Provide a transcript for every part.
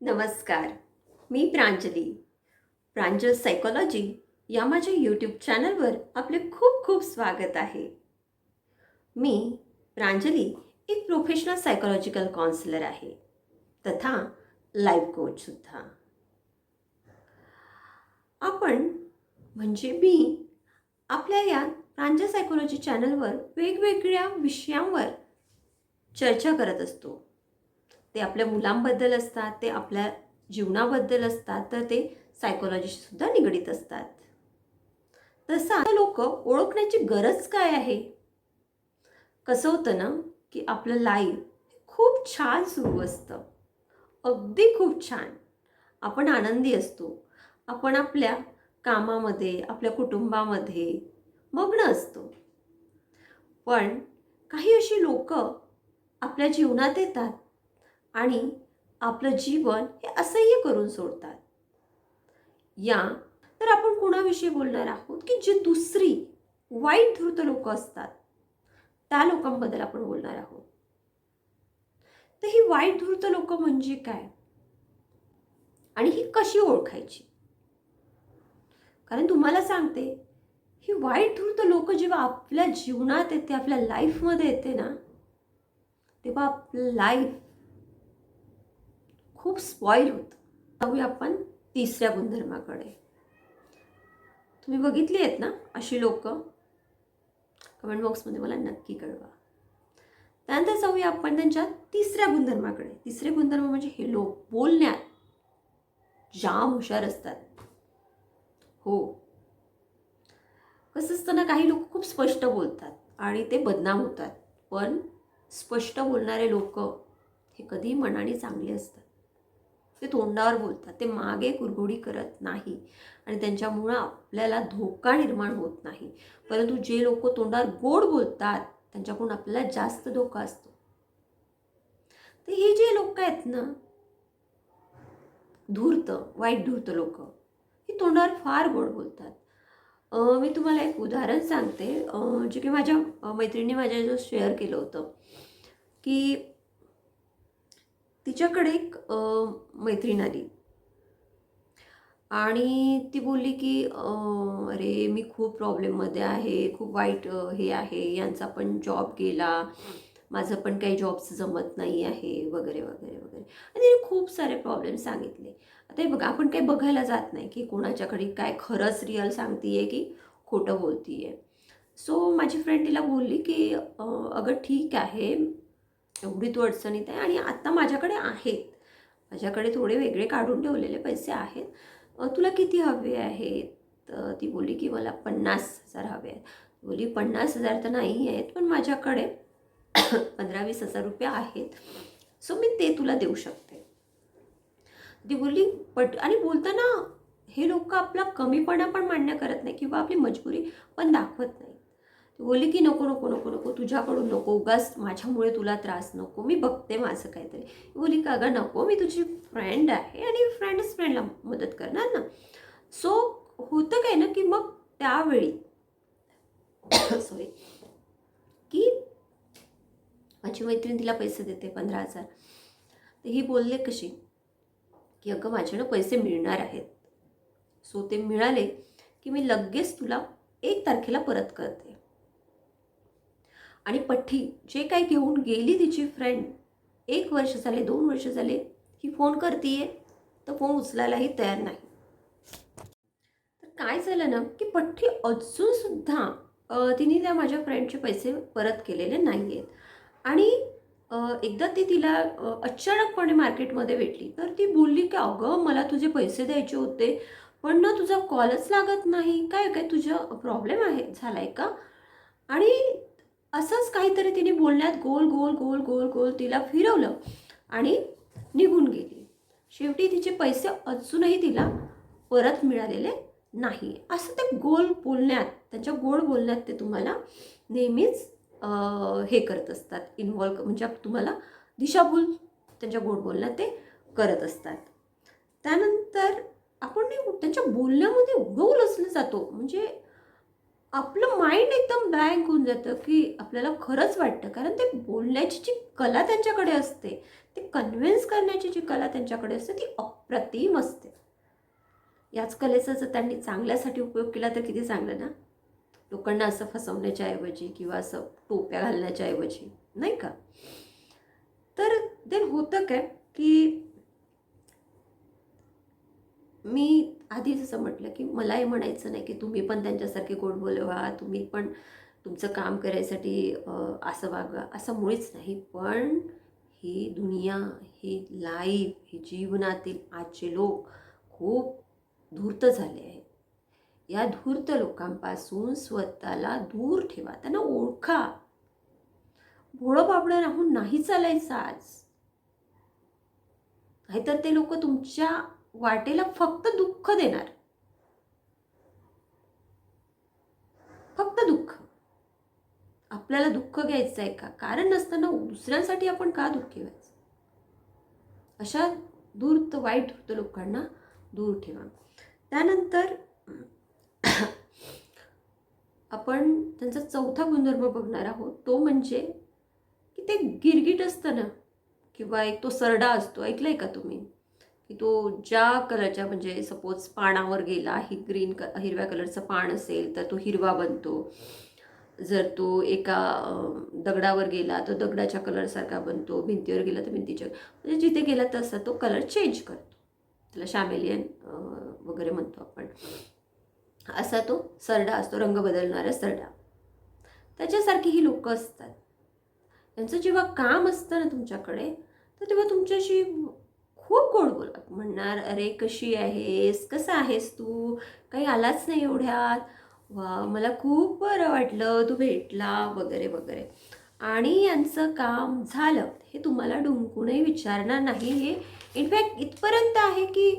नमस्कार मी प्रांजली. प्रांजल सायकोलॉजी या माझ्या यूट्यूब चॅनलवर आपले खूप खूप स्वागत आहे. मी प्रांजली एक प्रोफेशनल सायकोलॉजिकल काउन्सिलर आहे तथा लाईफ कोचसुद्धा आपण म्हणजे मी आपल्या या प्रांजल सायकोलॉजी चॅनलवर वेगवेगळ्या विषयांवर चर्चा करत असतो. ते आपल्या मुलांबद्दल असतात ते आपल्या जीवनाबद्दल असतात तर ते सायकोलॉजीशीसुद्धा निगडीत असतात. तसं लोक ओळखण्याची गरज काय आहे? कसं होतं ना की आपलं लाईफ खूप छान सुरू असतं. अगदी खूप छान. आपण आनंदी असतो. आपण आपल्या कामामध्ये आपल्या कुटुंबामध्ये मग्न असतो. पण काही अशी लोक आपल्या जीवनात येतात आणि आपलं जीवन हे असह्य करून सोडतात. या तर आपण कुणाविषयी बोलणार आहोत? की जे दुसरी वाईट धृत लोक असतात त्या लोकांबद्दल आपण बोलणार आहोत. तर ही वाईट धृत लोक म्हणजे काय? आणि ही कशी ओळखायची? कारण तुम्हाला सांगते ही वाईट धृत लोक जेव्हा आपल्या जीवनात येते आपल्या लाईफमध्ये येते ना तेव्हा आपलं लाईफ खूप स्पॉईल होतं. जाऊया आपण तिसऱ्या गुणधर्माकडे. तुम्ही बघितली आहेत ना अशी लोक? कमेंट बॉक्समध्ये मला नक्की कळवा. त्यानंतर जाऊया आपण त्यांच्या तिसऱ्या गुणधर्माकडे. तिसरे गुणधर्म म्हणजे हे लोक बोलण्यात जाम हुशार असतात. हो. कसं असतं ना काही लोक खूप स्पष्ट बोलतात आणि ते बदनाम होतात. पण स्पष्ट बोलणारे लोक हे कधीही मनाने चांगले असतात. ते तोंडावर बोलतात. ते मागे कुरघोडी करत नाही. आणि त्यांच्यामुळं आपल्याला धोका निर्माण होत नाही. परंतु जे लोक तोंडावर गोड बोलतात त्यांच्याकडून आपल्याला जास्त धोका असतो. तर हे जे लोक आहेत ना धूर्त वाईट धूर्त लोक हे तोंडावर फार गोड बोलतात. मी तुम्हाला एक उदाहरण सांगते. जे की माझ्या मैत्रिणी मैत्रिणीने माझ्याजवळ शेअर केलं होतं. की तिच्याकडे एक मैत्रीण आली. आणि ती बोलली की अरे मी खूप प्रॉब्लेममध्ये आहे खूप वाईट हे आहे यांचा पण जॉब गेला माझं पण काही जॉबचं जमत नाही आहे वगैरे वगैरे वगैरे. आणि तिने खूप सारे प्रॉब्लेम सांगितले. आता हे बघा आपण काही बघायला जात नाही की कोणाच्याकडे काय खरंच रिअल सांगतीये की खोटं बोलतीये. सो माझी फ्रेंड तिला बोलली की अगं ठीक आहे एवढी तू अडचणीत आहे आणि आत्ता माझ्याकडे आहेत. माझ्याकडे थोडे वेगळे काढून ठेवलेले पैसे आहेत. तुला किती हवे आहेत? ती बोलली की मला पन्नास हजार हवे आहेत. बोली पन्नास हजार तर नाही आहेत पण माझ्याकडे पंधरा वीस हजार रुपये आहेत. सो मी ते तुला देऊ शकते. ती बोलली पट आणि बोलताना हे लोक आपला कमीपणा पण मान्य करत नाही किंवा आपली मजबुरी पण दाखवत नाही. ती बोलली की नको नको नको नको तुझ्याकडून नको उगाच माझ्यामुळे तुला त्रास नको मी बघते माझं काहीतरी. ती बोलली का अगं नको मी तुझी फ्रेंड आहे आणि फ्रेंडच फ्रेंडला मदत करणार ना. सो होतं काय ना की मग त्यावेळी सॉरी की माझी मैत्रीण तिला पैसे देते पंधरा हजार. तर ही बोलले कशी की अगं माझ्यानं पैसे मिळणार आहेत. सो ते मिळाले की मी लगेच तुला एक तारखेला परत करते. आणि पठ्ठी जे काही घेऊन गेली तिची फ्रेंड एक वर्ष झाले दोन वर्ष झाले ही फोन करतीये तर फोन उचलायलाही तयार नाही. तर काय झालं ना की पठ्ठी अजूनसुद्धा तिने त्या माझ्या फ्रेंडचे पैसे परत केलेले नाही आहेत आणि एकदा ती तिला अचानकपणे मार्केटमध्ये भेटली. तर ती बोलली की अगं मला तुझे पैसे द्यायचे होते पण ना तुझा कॉलच लागत नाही. काय काय तुझा प्रॉब्लेम आहे? झाला आहे का? आणि असंच काहीतरी तिने बोलण्यात गोल गोल गोल गोल गोल तिला फिरवलं आणि निघून गेली. शेवटी तिचे पैसे अजूनही तिला परत मिळालेले नाही. असं ते गोल बोलण्यात त्यांच्या गोड बोलण्यात ते तुम्हाला नेहमीच हे करत असतात. इन्वॉल्व म्हणजे तुम्हाला दिशाभूल त्यांच्या गोड बोलण्यात ते करत असतात. त्यानंतर आपण नाही त्यांच्या बोलण्यामध्ये एवढं असलं जातो. म्हणजे आपलं माइंड एकदम ब्लँक होऊन जातं की आपल्याला खरंच वाटतं. कारण ते बोलण्याची जी कला त्यांच्याकडे असते ते कन्व्हिन्स करण्याची जी कला त्यांच्याकडे असते ती अप्रतिम असते. याच कलेचा जर त्यांनी चांगल्यासाठी उपयोग केला तर किती चांगलं ना? लोकांना असं फसवण्याच्या ऐवजी किंवा असं टोप्या घालण्याच्या ऐवजी नाही का? तर देन होतं काय की मी आधी जसं म्हटलं की मला हे म्हणायचं नाही की तुम्ही पण त्यांच्यासारखे गोड बोलवा तुम्ही पण तुमचं काम करायसाठी असं वागा असं मुळीच नाही. पण ही दुनिया ही लाईफ ही जीवनातील आजचे लोक खूप धूर्त झाले आहेत. या धूर्त लोकांपासून स्वतःला दूर ठेवा त्यांना ओळखा. भोळं बाबडं राहून नाही चालायचं आज. नाहीतर ते लोक तुमच्या वाटेला फक्त दुःख देणार. फक्त दुःख. आपल्याला दुःख घ्यायचं आहे का? कारण नसताना दुसऱ्यांसाठी आपण का दुःखी व्हायचं? अशा धूर्त वाईट धूर्त लोकांना दूर ठेवा. त्यानंतर आपण त्यांचा चौथा गुणधर्म बघणार आहोत. तो म्हणजे की ते गिरगिट असतं ना किंवा एक तो सरडा असतो. ऐकलं आहे का तुम्ही? की तो ज्या कलरच्या म्हणजे सपोज पानावर गेला ही ग्रीन क हिरव्या कलरचं पान असेल तर तो हिरवा बनतो. जर तो एका दगडावर गेला तर दगडाच्या कलरसारखा बनतो. भिंतीवर गेला तर भिंतीच्या म्हणजे जिथे गेला तसा तो कलर चेंज करतो. त्याला शॅमेलियन वगैरे म्हणतो आपण. असा तो सरडा असतो रंग बदलणारा सरडा. त्याच्यासारखी ही लोकं असतात. त्यांचं जेव्हा काम असतं ना तुमच्याकडे तर तेव्हा तुमच्याशी खूप गोड बोलत. म्हणणार अरे कशी आहेस? कसं आहेस तू? काही आलाच नाही एवढ्यात. वा मला खूप बरं वाटलं. तू भेटला वगैरे वगैरे. आणि यांचं काम झालं. हे तुम्हाला डुंकूनही विचारणार नाही. हे इनफॅक्ट इथपर्यंत आहे की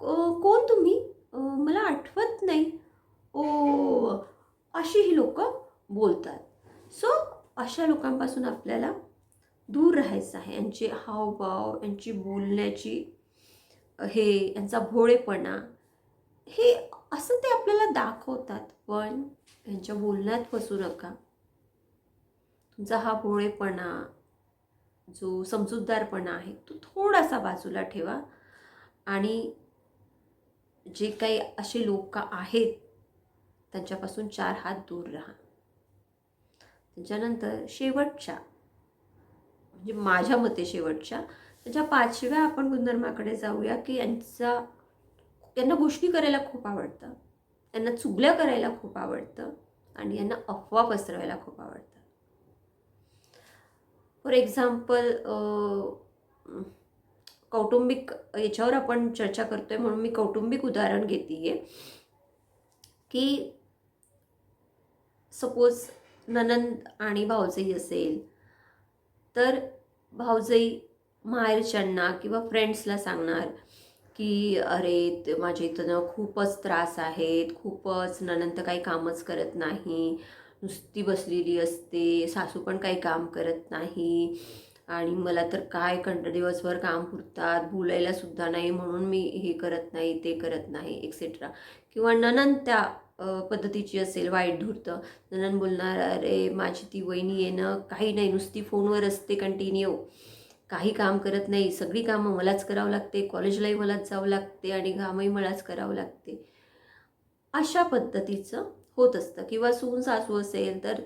कोण तुम्ही? मला आठवत नाही. ओ अशी ही लोक बोलतात. सो अशा लोकांपासून आपल्याला दूर राहायचं आहे. यांचे हावभाव यांची बोलण्याची हे यांचा भोळेपणा हे असं ते आपल्याला दाखवतात. पण यांच्या बोलण्यात फसू नका. तुमचा हा भोळेपणा जो समजूतदारपणा आहे तो थोडासा बाजूला ठेवा. आणि जे काही असे लोक आहेत त्यांच्यापासून चार हात दूर राहा. त्याच्यानंतर शेवटच्या म्हणजे माझ्या मते शेवटच्या त्याच्या पाचव्या आपण गुणधर्माकडे जाऊया की यांचा यांना गोष्टी करायला खूप आवडतं. त्यांना चुगल्या करायला खूप आवडतं आणि यांना अफवा पसरवायला खूप आवडतं. फॉर एक्झाम्पल कौटुंबिक याच्यावर आपण चर्चा करतोय म्हणून मी कौटुंबिक उदाहरण घेते की सपोज ननंद आणि भाऊजाई असेल तर भाऊजाई माहेरच्यांना किंवा फ्रेंड्सला सांगणार की अरे ते माझ्या इथं ना खूपच त्रास आहेत खूपच ननंत काही कामच करत नाही नुसती बसलेली असते सासू पण काही काम करत नाही आणि मला तर काय कंट दिवसभर काम पुरतात बोलायला सुद्धा नाही म्हणून मी हे करत नाही ते करत नाही एक्सेट्रा किंवा ननंद त्या पद्धतीची असेल वाईट धूर्त. ननंद बोलणार अरे माझी ती वहिनी येणं काही नाही नुसती फोनवर असते कंटिन्यू काही काम करत नाही. सगळी कामं मलाच करावं लागते. कॉलेजलाही मलाच जावं लागते आणि कामही मलाच करावं लागते. अशा पद्धतीचं होत असतं. किंवा सून सासू असेल तर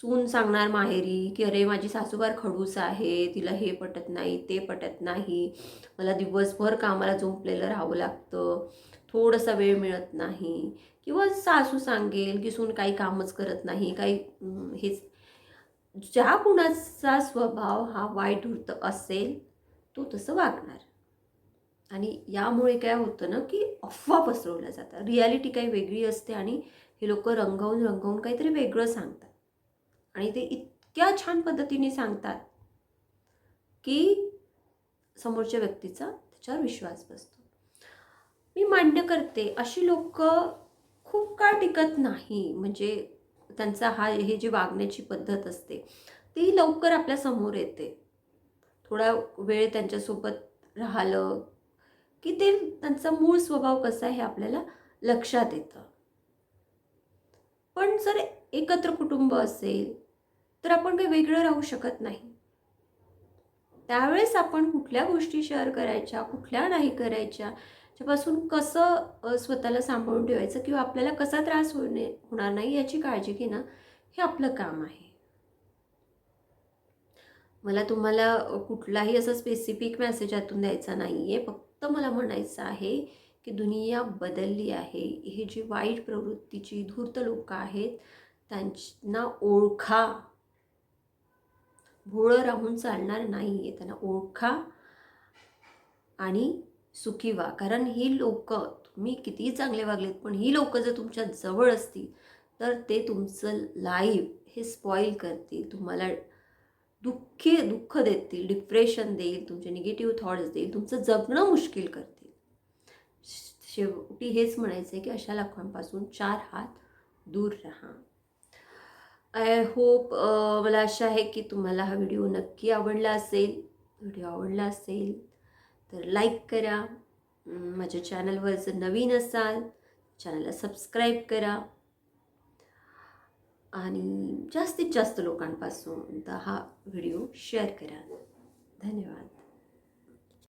सून सांगणार माहेरी की अरे माझी सासूबार खडूस आहे तिला हे पटत नाही ते पटत नाही. मला दिवसभर कामाला झोपलेलं राहावं लागतं. थोडासा वेळ मिळत नाही. किंवा सासू सांगेल की सून काही कामच करत नाही काही हेच. ज्या कुणाचा स्वभाव हा वाईट धूर्त असेल तो तसं वागणार. आणि यामुळे काय होतं ना की अफवा पसरवल्या जातात. रियालिटी काही वेगळी असते आणि हे लोक रंगवून रंगवून काहीतरी वेगळं सांगतात. आणि ते इतक्या छान पद्धतीने सांगतात की समोरच्या व्यक्तीचा त्याच्यावर विश्वास बसतो. मी मान्य करते. अशी लोक खूप काळ टिकत नाही. म्हणजे त्यांचा हा हे जी वागण्याची पद्धत असते ती लवकर आपल्यासमोर येते. थोडा वेळ त्यांच्यासोबत राहिलं की ते त्यांचा मूळ स्वभाव कसा आहे हे आपल्याला लक्षात येतं. पण जर एकत्र कुटुंब असेल तर आपण काही वेगळं राहू शकत नाही. त्यावेळेस आपण कुठल्या गोष्टी शेअर करायच्या कुठल्या नाही करायच्या त्यापासून कसं स्वतःला सांभाळून ठेवायचं किंवा आपल्याला कसा त्रास होणे होणार नाही याची काळजी घेणं हे आपलं काम आहे. मला तुम्हाला कुठलाही असा स्पेसिफिक मेसेज यातून द्यायचा नाही आहे फक्त मला म्हणायचं आहे की दुनिया बदलली आहे. हे जी वाईट प्रवृत्तीची धूर्त लोकं आहेत त्यांना ओळखा. भोळं राहून चालणार नाही आहे त्यांना ओळखा आणि सुखी व्हा. कारण ही लोक तुम्ही कितीही चांगले वागलेत पण ही लोक जर तुमच्या जवळ असतील तर ते तुमचं लाईफ हे स्पॉईल करतील. तुम्हाला दुःखी दुःख देतील डिप्रेशन देईल तुमचे निगेटिव्ह थॉट्स देईल तुमचं जगणं मुश्किल करतील. शेवटी हेच म्हणायचं आहे की अशा लोकांपासून चार हात दूर राहा. आय होप मला आशा आहे की तुम्हाला हा व्हिडिओ नक्की आवडला असेल. व्हिडिओ आवडला असेल तर लाईक करा. माझ्या चॅनलवर जर नवीन असाल चॅनलला सबस्क्राईब करा. आणि जास्तीत जास्त लोकांपासून हा व्हिडिओ शेअर करा. धन्यवाद.